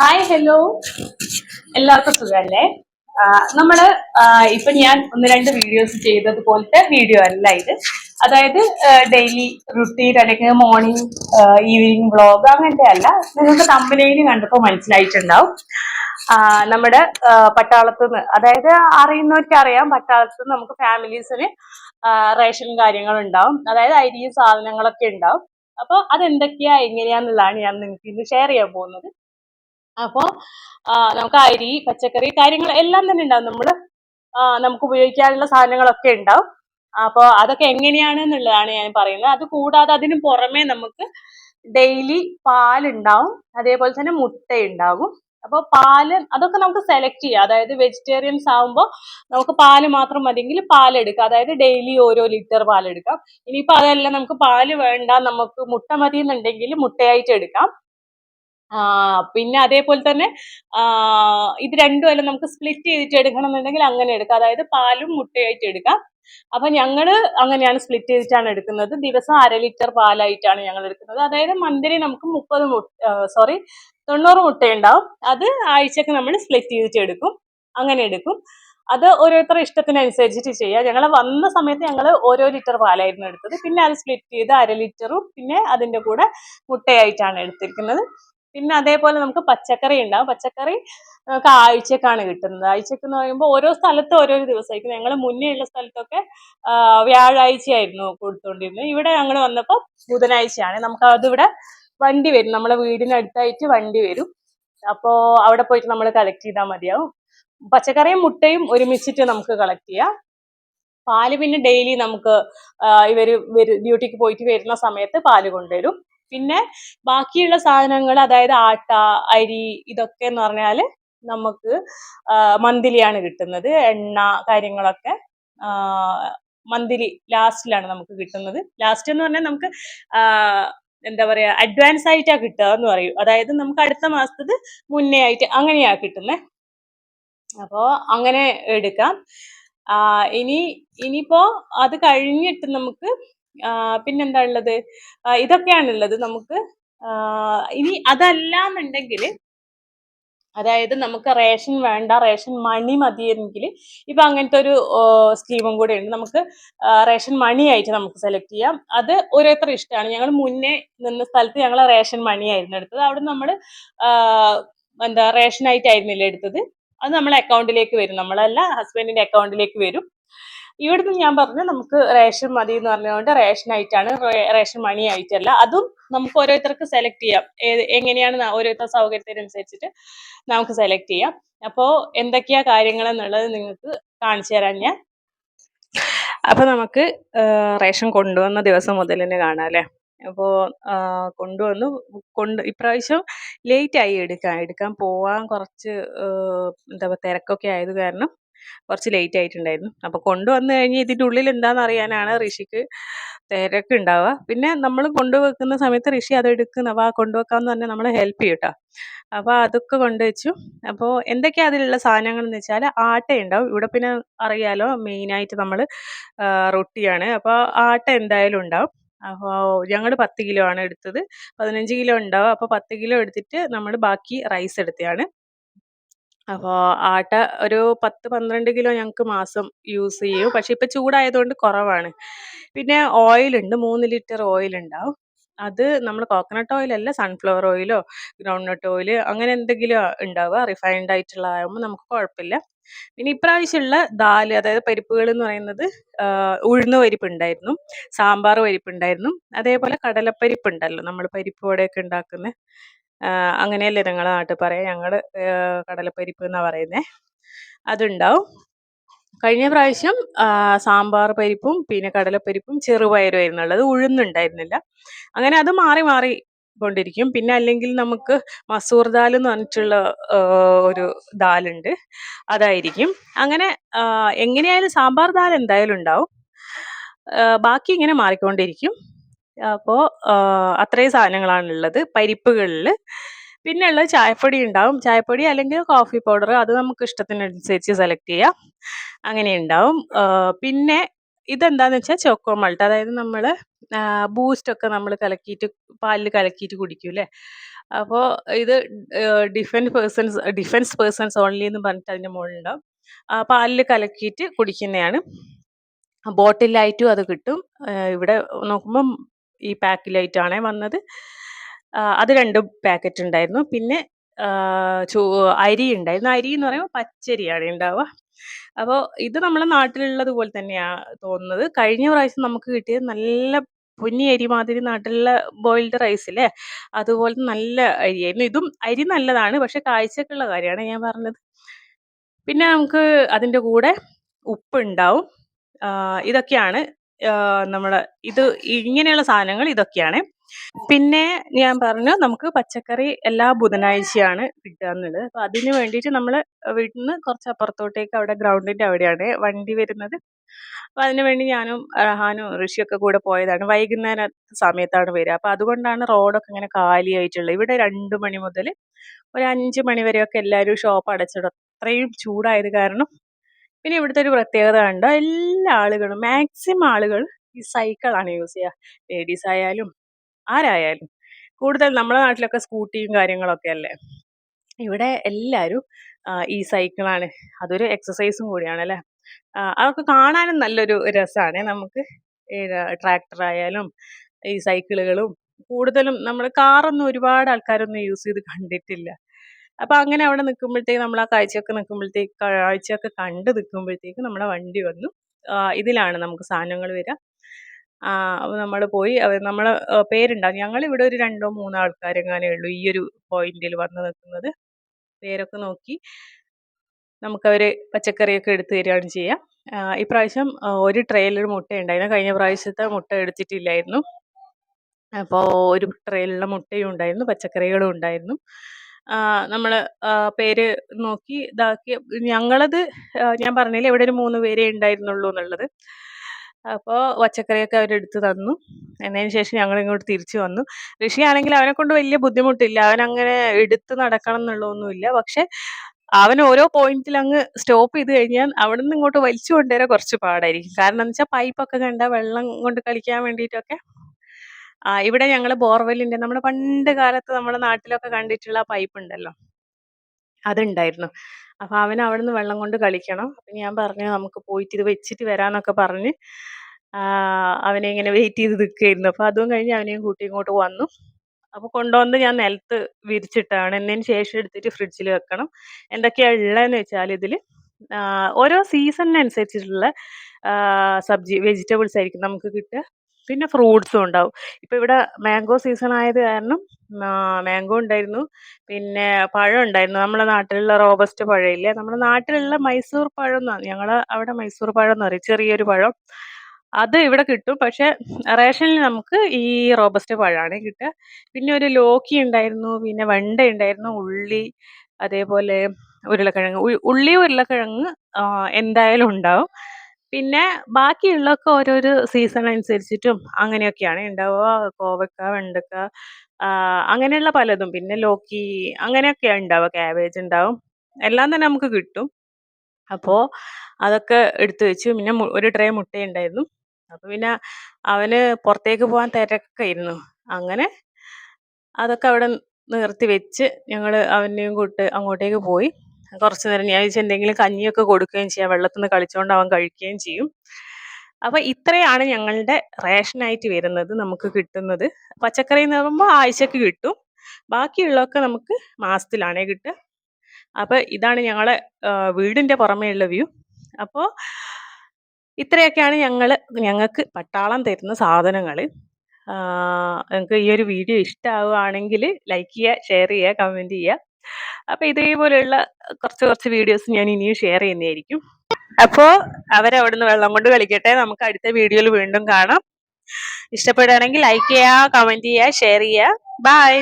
Hi hello എല്ലാവർക്കും സുഖമല്ലേ? നമ്മൾ ഇപ്പൊ ഞാൻ ഒന്ന് രണ്ട് വീഡിയോസ് ചെയ്തതുപോലത്തെ വീഡിയോ അല്ല ഇത്. അതായത് ഡെയിലി റുട്ടീൻ അല്ലെങ്കിൽ മോർണിംഗ് ഈവനിങ് വ്ളോഗ് അങ്ങനത്തെ അല്ല. നിങ്ങൾക്ക് കമ്പനിയിൽ കണ്ടപ്പോൾ മനസ്സിലായിട്ടുണ്ടാവും. നമ്മുടെ പട്ടാളത്ത് നിന്ന് അതായത് അറിയുന്നവർക്ക് അറിയാം പട്ടാളത്ത് നിന്ന് നമുക്ക് ഫാമിലീസിന് റേഷൻ കാര്യങ്ങളുണ്ടാവും. അതായത് അരിയും സാധനങ്ങളൊക്കെ ഉണ്ടാവും. അപ്പോൾ അതെന്തൊക്കെയാ എങ്ങനെയാന്നുള്ളതാണ് ഞാൻ നിങ്ങൾക്ക് ഇന്ന് ഷെയർ ചെയ്യാൻ പോകുന്നത്. അപ്പോൾ നമുക്ക് അരി പച്ചക്കറി കാര്യങ്ങൾ എല്ലാം തന്നെ ഉണ്ടാവും. നമ്മൾ നമുക്ക് ഉപയോഗിക്കാനുള്ള സാധനങ്ങളൊക്കെ ഉണ്ടാവും. അപ്പോൾ അതൊക്കെ എങ്ങനെയാണ് എന്നുള്ളതാണ് ഞാൻ പറയുന്നത്. അത് കൂടാതെ അതിന് പുറമെ നമുക്ക് ഡെയിലി പാലുണ്ടാവും. അതേപോലെ തന്നെ മുട്ട ഉണ്ടാവും അപ്പോൾ പാൽ അതൊക്കെ നമുക്ക് സെലക്ട് ചെയ്യാം. അതായത് വെജിറ്റേറിയൻസ് ആകുമ്പോൾ നമുക്ക് പാൽ മാത്രം മതിയെങ്കിൽ പാൽ എടുക്കാം അതായത് ഡെയിലി ഓരോ ലിറ്റർ പാൽ എടുക്കാം ഇനിയിപ്പോൾ അതല്ല നമുക്ക് പാൽ വേണ്ട നമുക്ക് മുട്ട മതി എന്നുണ്ടെങ്കിൽ മുട്ടയായിട്ട് എടുക്കാം. പിന്നെ അതേപോലെ തന്നെ ഇത് രണ്ടും അല്ല നമുക്ക് സ്പ്ലിറ്റ് ചെയ്തിട്ട് എടുക്കണം എന്നുണ്ടെങ്കിൽ അങ്ങനെ എടുക്കാം. അതായത് പാലും മുട്ടയായിട്ട് എടുക്കാം. അപ്പൊ ഞങ്ങൾ അങ്ങനെയാണ് സ്പ്ലിറ്റ് ചെയ്തിട്ടാണ് എടുക്കുന്നത്. ദിവസം അര ലിറ്റർ പാലായിട്ടാണ് ഞങ്ങൾ എടുക്കുന്നത്. അതായത് മന്ത്ലി നമുക്ക് മുപ്പത് സോറി തൊണ്ണൂറ് മുട്ടയുണ്ടാവും. അത് ആഴ്ചക്ക് നമ്മൾ സ്പ്ലിറ്റ് ചെയ്തിട്ട് എടുക്കും. അങ്ങനെ എടുക്കും. അത് ഓരോരുത്തരുടെ ഇഷ്ടത്തിനനുസരിച്ചിട്ട് ചെയ്യാം. ഞങ്ങൾ വന്ന സമയത്ത് ഞങ്ങൾ ഓരോ ലിറ്റർ പാലായിരുന്നു എടുത്തത്. പിന്നെ അത് സ്പ്ലിറ്റ് ചെയ്ത് അര ലിറ്ററും പിന്നെ അതിന്റെ കൂടെ മുട്ടയായിട്ടാണ് എടുത്തിരിക്കുന്നത്. പിന്നെ അതേപോലെ നമുക്ക് പച്ചക്കറി ഉണ്ടാവും. പച്ചക്കറി നമുക്ക് ആഴ്ചക്കാണ് കിട്ടുന്നത്. ആഴ്ചക്ക് എന്ന് പറയുമ്പോൾ ഓരോ സ്ഥലത്ത് ഓരോ ദിവസമായിരിക്കും ഞങ്ങൾ മുന്നേ ഉള്ള സ്ഥലത്തൊക്കെ വ്യാഴാഴ്ചയായിരുന്നു കൊടുത്തുകൊണ്ടിരുന്നത് ഇവിടെ ഞങ്ങൾ വന്നപ്പോൾ ബുധനാഴ്ചയാണ്. നമുക്ക് അതിവിടെ വണ്ടി വരും. നമ്മളെ വീടിനടുത്തായിട്ട് വണ്ടി വരും. അപ്പോൾ അവിടെ പോയിട്ട് നമ്മൾ കളക്ട് ചെയ്താൽ മതിയാവും. പച്ചക്കറിയും മുട്ടയും ഒരുമിച്ചിട്ട് നമുക്ക് കളക്ട് ചെയ്യാം. പാൽ പിന്നെ ഡെയിലി നമുക്ക് ഇവർ ഡ്യൂട്ടിക്ക് പോയിട്ട് വരുന്ന സമയത്ത് പാൽ കൊണ്ടുവരും. പിന്നെ ബാക്കിയുള്ള സാധനങ്ങൾ അതായത് ആട്ട അരി ഇതൊക്കെ എന്ന് പറഞ്ഞാൽ നമുക്ക് മന്ത്ലിയാണ് കിട്ടുന്നത്. എണ്ണ കാര്യങ്ങളൊക്കെ മന്തിലി ലാസ്റ്റിലാണ് നമുക്ക് കിട്ടുന്നത്. ലാസ്റ്റ് എന്ന് പറഞ്ഞാൽ നമുക്ക് എന്താ പറയാ അഡ്വാൻസ് ആയിട്ടാ കിട്ടുക എന്ന് പറയും. അതായത് നമുക്ക് അടുത്ത മാസത്തത് മുന്നേ ആയിട്ട് അങ്ങനെയാ കിട്ടുന്നത് അപ്പോ അങ്ങനെ എടുക്കാം. ഇനി ഇനിയിപ്പോ അത് കഴിഞ്ഞിട്ട് നമുക്ക് പിന്നെന്താ ഉള്ളത് ഇതൊക്കെയാണുള്ളത് നമുക്ക്. ഇനി അതല്ല എന്നുണ്ടെങ്കിൽ അതായത് നമുക്ക് റേഷൻ വേണ്ട റേഷൻ മണി മതിയെങ്കിൽ ഇപ്പൊ അങ്ങനത്തെ ഒരു സ്കീമും കൂടെ ഉണ്ട് നമുക്ക് റേഷൻ മണി ആയിട്ട് നമുക്ക് സെലക്ട് ചെയ്യാം. അത് ഓരോരുത്തർ ഇഷ്ടമാണ്. ഞങ്ങൾ മുന്നേ നിന്ന സ്ഥലത്ത് ഞങ്ങൾ റേഷൻ മണി ആയിരുന്നു എടുത്തത്. അവിടെ നമ്മൾ എന്താ റേഷൻ ആയിട്ടായിരുന്നില്ല എടുത്തത്? അത് നമ്മളെ അക്കൗണ്ടിലേക്ക് വരും. നമ്മളല്ല ഹസ്ബൻഡിന്റെ അക്കൗണ്ടിലേക്ക് വരും. ഇവിടുന്ന് ഞാൻ പറഞ്ഞു നമുക്ക് റേഷൻ മതി എന്ന് പറഞ്ഞതുകൊണ്ട് റേഷൻ ആയിട്ടാണ് റേഷൻ മണി ആയിട്ടല്ല അതും നമുക്ക് ഓരോരുത്തർക്ക് സെലക്ട് ചെയ്യാം. ഏത് എങ്ങനെയാണ് ഓരോരുത്തർ സൗകര്യത്തിനനുസരിച്ചിട്ട് നമുക്ക് സെലക്ട് ചെയ്യാം. അപ്പോ എന്തൊക്കെയാ കാര്യങ്ങൾ എന്നുള്ളത് നിങ്ങൾക്ക് കാണിച്ചു തരാൻ ഞാൻ അപ്പൊ നമുക്ക് റേഷൻ കൊണ്ടുവന്ന ദിവസം മുതൽ തന്നെ കാണാം അല്ലേ? അപ്പോൾ കൊണ്ടുവന്നു. കൊണ്ട് ഇപ്രാവശ്യം ലേറ്റ് ആയി എടുക്കാൻ എടുക്കാൻ പോവാൻ കുറച്ച് എന്താ പറയുക തിരക്കൊക്കെ ആയത് കാരണം കുറച്ച് ലേറ്റ് ആയിട്ടുണ്ടായിരുന്നു. അപ്പോൾ കൊണ്ടുവന്നു കഴിഞ്ഞ് ഇതിന്റെ ഉള്ളിൽ എന്താണെന്ന് അറിയാനാണ് ഋഷിക്ക് തിരക്ക് ഉണ്ടാവുക. പിന്നെ നമ്മൾ കൊണ്ടുവെക്കുന്ന സമയത്ത് ഋഷി അത് എടുക്കുന്ന. വാ കൊണ്ടുവെക്കാന്ന് പറഞ്ഞാൽ നമ്മളെ ഹെൽപ്പ് ചെയ്യും കേട്ടോ അപ്പോൾ അതൊക്കെ കൊണ്ടുവച്ചു. അപ്പോൾ എന്തൊക്കെയാണ് അതിലുള്ള സാധനങ്ങൾ എന്ന് വെച്ചാൽ ആട്ട ഉണ്ടാവും. ഇവിടെ പിന്നെ അറിയാലോ മെയിനായിട്ട് നമ്മൾ റൊട്ടിയാണ്. അപ്പോൾ ആട്ട എന്തായാലും ഉണ്ടാവും. അപ്പോൾ ഞങ്ങൾ പത്ത് കിലോ ആണ് എടുത്തത്. പതിനഞ്ച് കിലോ ഉണ്ടാവും. അപ്പോൾ പത്ത് കിലോ എടുത്തിട്ട് നമ്മൾ ബാക്കി റൈസ് എടുത്തതാണ്. അപ്പോൾ ആട്ട ഒരു പത്ത് പന്ത്രണ്ട് കിലോ ഞങ്ങൾക്ക് മാസം യൂസ് ചെയ്യും. പക്ഷെ ഇപ്പം ചൂടായതുകൊണ്ട് കുറവാണ്. പിന്നെ ഓയിലുണ്ട് മൂന്ന് ലിറ്റർ ഓയിൽ ഉണ്ടാവും. അത് നമ്മൾ കോക്കനട്ട് ഓയിലല്ല സൺഫ്ലവർ ഓയിലോ ഗ്രൗണ്ട് നട്ട് ഓയിൽ അങ്ങനെ എന്തെങ്കിലും ഉണ്ടാവുക. റിഫൈൻഡ് ആയിട്ടുള്ള ആകുമ്പോൾ നമുക്ക് കുഴപ്പമില്ല. പിന്നെ ഇപ്രാവശ്യമുള്ള ദാൽ അതായത് പരിപ്പുകൾ എന്ന് പറയുന്നത് ഉഴുന്ന ഉഴുന്ന് പരിപ്പ് ഉണ്ടായിരുന്നു. സാമ്പാർ പരിപ്പ് ഉണ്ടായിരുന്നു. അതേപോലെ കടലപ്പരിപ്പ് ഉണ്ടല്ലോ നമ്മൾ പരിപ്പ് വടയൊക്കെ ഉണ്ടാക്കുന്ന. അങ്ങനെയല്ലേ നിങ്ങളെ നാട്ടിൽ പറയാം? ഞങ്ങൾ കടലപ്പരിപ്പ് എന്നാ പറയുന്നത് അതുണ്ടാവും. കഴിഞ്ഞ പ്രാവശ്യം സാമ്പാർ പരിപ്പും പിന്നെ കടലപ്പരിപ്പും ചെറുപയറും ആയിരുന്നു ഉള്ളത്. ഉഴുന്നുണ്ടായിരുന്നില്ല. അങ്ങനെ അത് മാറി മാറി കൊണ്ടിരിക്കും. പിന്നെ അല്ലെങ്കിൽ നമുക്ക് മസൂർ ദാൽ എന്ന് പറഞ്ഞിട്ടുള്ള ഒരു ദാലുണ്ട്. അതായിരിക്കും. അങ്ങനെ എങ്ങനെയായാലും സാമ്പാർ ദാൽ എന്തായാലും ഉണ്ടാവും. ബാക്കി ഇങ്ങനെ മാറിക്കൊണ്ടിരിക്കും. അപ്പോൾ അത്രയും സാധനങ്ങളാണ് ഉള്ളത് പരിപ്പുകളിൽ പിന്നെ ഉള്ളത് ചായപ്പൊടി ഉണ്ടാവും. ചായപ്പൊടി അല്ലെങ്കിൽ കോഫി പൗഡർ അത് നമുക്ക് ഇഷ്ടത്തിനനുസരിച്ച് സെലക്ട് ചെയ്യാം. അങ്ങനെ ഉണ്ടാവും. പിന്നെ ഇതെന്താന്ന് വെച്ചാൽ ചോക്കോ മൾട്ട് അതായത് നമ്മൾ ബൂസ്റ്റ് ഒക്കെ നമ്മൾ കലക്കിയിട്ട് പാലിൽ കലക്കിയിട്ട് കുടിക്കൂലേ അപ്പോൾ ഇത് defence persons defence persons only എന്ന് പറഞ്ഞിട്ട് അതിന്റെ മുകളിലുണ്ടാവും. പാലിൽ കലക്കിയിട്ട് കുടിക്കുന്നതാണ്. ബോട്ടിലായിട്ടും അത് കിട്ടും. ഇവിടെ നോക്കുമ്പം ഈ പാക്കിലായിട്ടാണ് വന്നത്. അത് രണ്ട് പാക്കറ്റ് ഉണ്ടായിരുന്നു പിന്നെ ചോ അരി ഉണ്ടായിരുന്നു. അരി എന്ന് പറയുമ്പോൾ പച്ചരിയാണ് ഉണ്ടാവുക. അപ്പോൾ ഇത് നമ്മുടെ നാട്ടിലുള്ളത് പോലെ തന്നെയാണ് തോന്നുന്നത്. കഴിഞ്ഞ പ്രാവശ്യം നമുക്ക് കിട്ടിയത് നല്ല പൊന്നി അരി മാതിരി നാട്ടിലുള്ള ബോയിൽഡ് റൈസ് അല്ലേ അതുപോലെ നല്ല അരിയായിരുന്നു. ഇതും അരി നല്ലതാണ് പക്ഷെ കാഴ്ചക്കുള്ള കാര്യമാണ് ഞാൻ പറഞ്ഞത്. പിന്നെ നമുക്ക് അതിന്റെ കൂടെ ഉപ്പ് ഉണ്ടാവും ഇതൊക്കെയാണ് ആ, നമ്മളെ ഇത് ഇങ്ങനെയുള്ള സാധനങ്ങൾ ഇതൊക്കെയാണ്. പിന്നെ ഞാൻ പറഞ്ഞു നമുക്ക് പച്ചക്കറി എല്ലാ ബുധനാഴ്ചയാണ് കിട്ടുക എന്നുള്ളത്. അപ്പൊ അതിന് വേണ്ടിയിട്ട് നമ്മൾ വീട്ടിൽ നിന്ന് കുറച്ച് അപ്പുറത്തോട്ടേക്ക് അവിടെ ഗ്രൗണ്ടിന്റെ അവിടെയാണ് വണ്ടി വരുന്നത്. അപ്പൊ അതിന് വേണ്ടി ഞാനും റഹാനും ഋഷിയൊക്കെ കൂടെ പോയതാണ്. വൈകുന്നേര സമയത്താണ് വരിക. അപ്പൊ അതുകൊണ്ടാണ് റോഡൊക്കെ ഇങ്ങനെ കാലിയായിട്ടുള്ളത്. ഇവിടെ രണ്ട് മണി മുതൽ ഒരു അഞ്ച് മണി വരെയൊക്കെ എല്ലാവരും ഷോപ്പ് അടച്ചിടും. അത്രയും ചൂടായത് കാരണം പിന്നെ ഇവിടുത്തെ ഒരു പ്രത്യേകത കണ്ടോ? എല്ലാ ആളുകളും മാക്സിമം ആളുകൾ ഈ സൈക്കിളാണ് യൂസ് ചെയ്യുക. ലേഡീസ് ആയാലും ആരായാലും. കൂടുതൽ നമ്മുടെ നാട്ടിലൊക്കെ സ്കൂട്ടിയും കാര്യങ്ങളൊക്കെ അല്ലേ? ഇവിടെ എല്ലാവരും ഈ സൈക്കിളാണ് അതൊരു എക്സസൈസും കൂടിയാണ് അല്ലേ? അതൊക്കെ കാണാനും നല്ലൊരു രസമാണ് നമുക്ക് ട്രാക്ടർ ആയാലും ഈ സൈക്കിളുകളും കൂടുതലും നമ്മൾ കാറൊന്നും ഒരുപാട് ആൾക്കാരൊന്നും യൂസ് ചെയ്ത് കണ്ടിട്ടില്ല. അപ്പൊ അങ്ങനെ അവിടെ നിൽക്കുമ്പോഴത്തേക്ക് നമ്മൾ ആ കാഴ്ചയൊക്കെ നിൽക്കുമ്പോഴത്തേക്ക് കാഴ്ചയൊക്കെ കണ്ട് നിൽക്കുമ്പോഴത്തേക്ക് നമ്മുടെ വണ്ടി വന്നു. ഇതിലാണ് നമുക്ക് സാധനങ്ങൾ വരിക അപ്പോൾ നമ്മൾ പോയി നമ്മൾ നമ്മളെ പേരുണ്ടാവും ഞങ്ങൾ ഇവിടെ ഒരു രണ്ടോ മൂന്നോ ആൾക്കാരെങ്ങാനേ ഉള്ളൂ ഈ ഒരു പോയിന്റിൽ വന്ന് നിൽക്കുന്നത് പേരൊക്കെ നോക്കി നമുക്കവര് പച്ചക്കറിയൊക്കെ എടുത്തു തരികയാണ് ചെയ്യാം. ഇപ്രാവശ്യം ഒരു ട്രെയിലർ മുട്ട ഉണ്ടായിരുന്നു കഴിഞ്ഞ പ്രാവശ്യത്തെ മുട്ട എടുത്തിട്ടില്ലായിരുന്നു. അപ്പോൾ ഒരു ട്രെയിലുള്ള മുട്ടയും ഉണ്ടായിരുന്നു പച്ചക്കറികളും ഉണ്ടായിരുന്നു. നമ്മൾ പേര് നോക്കി ഇതാക്കി. ഞങ്ങളത് ഞാൻ പറഞ്ഞില്ലേ ഇവിടെ ഒരു മൂന്ന് പേരെ ഉണ്ടായിരുന്നുള്ളൂ എന്നുള്ളത്. അപ്പോൾ പച്ചക്കറിയൊക്കെ അവരെടുത്ത് തന്നു. എന്നതിന് ശേഷം ഞങ്ങൾ ഇങ്ങോട്ട് തിരിച്ചു വന്നു. ഋഷി ആണെങ്കിൽ അവനെ കൊണ്ട് വലിയ ബുദ്ധിമുട്ടില്ല. അവൻ അങ്ങനെ എടുത്ത് നടക്കണം എന്നുള്ളതൊന്നുമില്ല. പക്ഷെ അവൻ ഓരോ പോയിന്റിൽ അങ്ങ് സ്റ്റോപ്പ് ചെയ്ത് കഴിഞ്ഞാൽ അവിടെ നിന്ന് ഇങ്ങോട്ട് വലിച്ചു കൊണ്ടുവരാൻ കുറച്ച് പാടായിരിക്കും. കാരണം എന്ന് വെച്ചാൽ പൈപ്പൊക്കെ കണ്ട വെള്ളം കൊണ്ട് കളിക്കാൻ വേണ്ടിയിട്ടൊക്കെ ഇവിടെ ഞങ്ങൾ ബോർവെല്ലിന്റെ നമ്മുടെ പണ്ട് കാലത്ത് നമ്മുടെ നാട്ടിലൊക്കെ കണ്ടിട്ടുള്ള പൈപ്പ് ഉണ്ടല്ലോ. അതുണ്ടായിരുന്നു. അപ്പൊ അവൻ അവിടെ നിന്ന് വെള്ളം കൊണ്ട് കളിക്കണം. അപ്പൊ ഞാൻ പറഞ്ഞു നമുക്ക് പോയിട്ട് ഇത് വെച്ചിട്ട് വരാന്നൊക്കെ പറഞ്ഞ് അവനെ ഇങ്ങനെ വെയിറ്റ് ചെയ്ത് നിൽക്കുകയായിരുന്നു. അപ്പൊ അതും കഴിഞ്ഞ് അവനെയും കൂട്ടി ഇങ്ങോട്ട് വന്നു. അപ്പൊ കൊണ്ടുവന്ന് ഞാൻ നിലത്ത് വിരിച്ചിട്ടാണ്. എന്നതിന് ശേഷം എടുത്തിട്ട് ഫ്രിഡ്ജിൽ വെക്കണം. എന്തൊക്കെയാ ഉള്ളതെന്ന് വെച്ചാൽ ഇതിൽ ഓരോ സീസണിനനുസരിച്ചിട്ടുള്ള സബ്ജി വെജിറ്റബിൾസ് ആയിരിക്കും നമുക്ക് കിട്ടുക. പിന്നെ ഫ്രൂട്ട്സും ഉണ്ടാവും. ഇപ്പൊ ഇവിടെ മാംഗോ സീസൺ ആയത് കാരണം മാംഗോ ഉണ്ടായിരുന്നു. പിന്നെ പഴം ഉണ്ടായിരുന്നു. നമ്മുടെ നാട്ടിലുള്ള റോബസ്റ്റ് പഴമില്ലേ? നമ്മുടെ നാട്ടിലുള്ള മൈസൂർ പഴം എന്നാണ് ഞങ്ങൾ അവിടെ മൈസൂർ പഴം എന്ന് പറയും. ചെറിയൊരു പഴം. അത് ഇവിടെ കിട്ടും. പക്ഷെ റേഷനിൽ നമുക്ക് ഈ റോബസ്റ്റ് പഴമാണ് കിട്ടുക. പിന്നെ ഒരു ലോക്കി ഉണ്ടായിരുന്നു. പിന്നെ വെണ്ട ഉണ്ടായിരുന്നു. ഉള്ളി അതേപോലെ ഉരുളക്കിഴങ്ങ്. ഉള്ളി ഉരുളക്കിഴങ്ങ് എന്തായാലും ഉണ്ടാവും. പിന്നെ ബാക്കിയുള്ളതൊക്കെ ഓരോരോ സീസൺ അനുസരിച്ചിട്ടും അങ്ങനെയൊക്കെയാണ്. ഉണ്ടാവുക കോവക്ക വെണ്ടക്ക അങ്ങനെയുള്ള പലതും. പിന്നെ ലോക്കി അങ്ങനെയൊക്കെയാണ് ഉണ്ടാവുക ക്യാബേജ് ഉണ്ടാവും എല്ലാം തന്നെ നമുക്ക് കിട്ടും. അപ്പോൾ അതൊക്കെ എടുത്തു വെച്ചു. പിന്നെ ഒരു ട്രേ മുട്ടയുണ്ടായിരുന്നു. അപ്പോൾ പിന്നെ അവന് പുറത്തേക്ക് പോകാൻ തിരക്കായിരുന്നു അങ്ങനെ അതൊക്കെ അവിടെ നിർത്തി വെച്ച് ഞങ്ങൾ അവനെയും കൂട്ട് അങ്ങോട്ടേക്ക് പോയി. കുറച്ച് നേരം ഞാൻ വിചാരിച്ചു എന്തെങ്കിലും കഞ്ഞിയൊക്കെ കൊടുക്കുകയും ചെയ്യാം. വെള്ളത്തിൽ നിന്ന് കളിച്ചുകൊണ്ട് അവൻ കഴിക്കുകയും ചെയ്യും. അപ്പൊ ഇത്രയാണ് ഞങ്ങളുടെ റേഷനായിട്ട് വരുന്നത് നമുക്ക് കിട്ടുന്നത്. പച്ചക്കറി എന്ന് പറയുമ്പോൾ ആഴ്ചക്ക് കിട്ടും. ബാക്കിയുള്ളതൊക്കെ നമുക്ക് മാസത്തിലാണേ കിട്ടുക. അപ്പൊ ഇതാണ് ഞങ്ങളെ വീടിന്റെ വീടിന്റെ പുറമേയുള്ള വ്യൂ. അപ്പോൾ ഇത്രയൊക്കെയാണ് ഞങ്ങൾ ഞങ്ങൾക്ക് പട്ടാളം തരുന്ന സാധനങ്ങൾ നിങ്ങൾക്ക് ഈ ഒരു വീഡിയോ ഇഷ്ടമാവുകയാണെങ്കിൽ ലൈക്ക് ചെയ്യുക ഷെയർ ചെയ്യുക കമന്റ് ചെയ്യുക. അപ്പോൾ ഇതേപോലെയുള്ള കുറച്ച് കുറച്ച് വീഡിയോസ് ഞാൻ ഇനിയും ഷെയർ ചെയ്യുന്നതായിരിക്കും. അപ്പോ അവരവിടുന്ന് വെള്ളം കൊണ്ട് കളിക്കട്ടെ. നമുക്ക് അടുത്ത വീഡിയോയിൽ വീണ്ടും കാണാം. ഇഷ്ടപ്പെടുകയാണെങ്കിൽ ലൈക്ക് ചെയ്യുക കമന്റ് ചെയ്യുക ഷെയർ ചെയ്യുക. ബൈ